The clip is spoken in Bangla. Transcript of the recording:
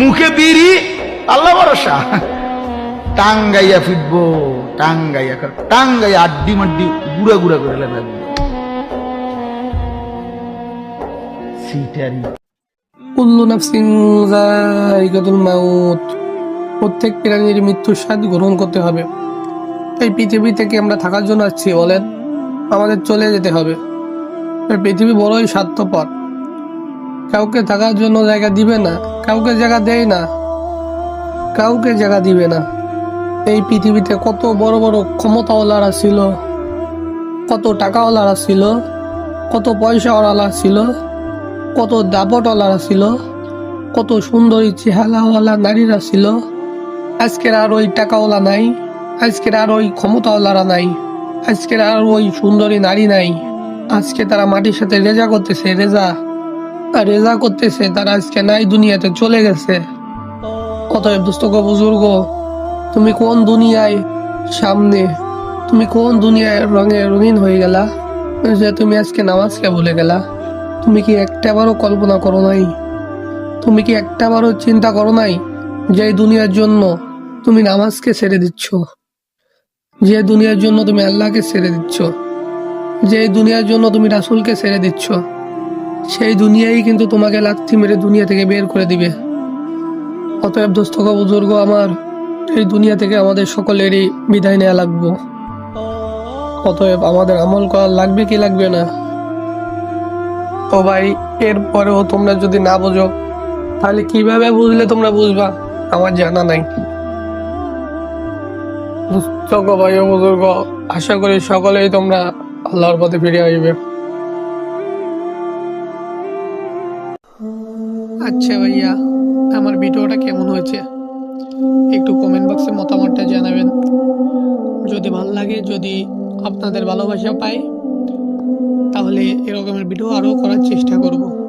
মুখে বিড়ি, আল্লাহ ভরসা। টাঙ্গাইয়া ফিরবো, টাঙ্গাইয়া টাঙ্গাইয়া আড্ডি মাড্ডি গুড়া গুড়া করে লাগবে সিটারি। কুল্লু নাফসিন যায়গাতুল মাউত। প্রত্যেক প্রাণীর মৃত্যুর স্বাদ গ্রহণ করতে হবে। এই পৃথিবী থেকে আমরা থাকার জন্য আসছি, বলেন। আমাদের চলে যেতে হবে। পৃথিবী বড়ই স্বার্থপর। কাউকে থাকার জন্য জায়গা দিবে না, কাউকে জায়গা দেয় না, কাউকে জায়গা দিবে না। এই পৃথিবীতে কত বড় বড় ক্ষমতাওয়ালারা ছিল, কত টাকাওয়ালারা ছিল, কত পয়সাওয়ালা ছিল, কত দাপটওয়ালারা ছিল, কত সুন্দরী চেহারাওয়ালা নারীরা ছিল। আজকের আর ওই টাকাওয়ালা নাই, আজকের আর ওই ক্ষমতাওয়ালারা নাই, আজকের আর ওই সুন্দরী নারী নাই। আজকে তারা মাটির সাথে রেজা করতেছে, রেজা। রেজা করতেছে, তারা আজকে নাই, দুনিয়াতে চলে গেছে। অতএব দুস্তক বুজুর্গ, তুমি কোন দুনিয়ায় সামনে, তুমি কোন দুনিয়ায় রঙে রঙিন হয়ে গেলা? যে তুমি আজকে নামাজকে ভুলে গেলা। তুমি কি একটাবারও কল্পনা করো নাই? তুমি কি একটাবারও চিন্তা করো নাই যে দুনিয়ার জন্য তুমি নামাজকে ছেড়ে দিচ্ছ? যে দুনিয়ার জন্য তুমি আল্লাহকে ছেড়ে দিচ্ছ? যে দুনিয়ার জন্য তুমি রাসুলকে ছেড়ে দিচ্ছ? সেই দুনিয়াই কিন্তু তোমাকে লাথি মেরে দুনিয়া থেকে বের করে দিবে। অতএব দোস্তক বুজুর্গ আমার, এই দুনিয়া থেকে আমাদের সকলেরই বিদায় নেওয়া লাগবো। অতএব আমাদের আমল করা লাগবে কি লাগবে না? ও ভাই, এরপরেও তোমরা যদি না বোঝো, তাহলে কীভাবে বুঝলে তোমরা বুঝবা? আমার জানা নাই। ভাই ও বুজুর্গ, আশা করি সকলেই তোমরা আল্লাহর পথে ফিরে আসবে। আচ্ছা ভাইয়া, আমার ভিডিওটা কেমন হয়েছে? একটু কমেন্ট বক্সে মতামতটা জানাবেন। যদি ভালো লাগে, যদি আপনাদের ভালোবাসা পাই, তাহলে এরকমের ভিডিও আরও করার চেষ্টা করব।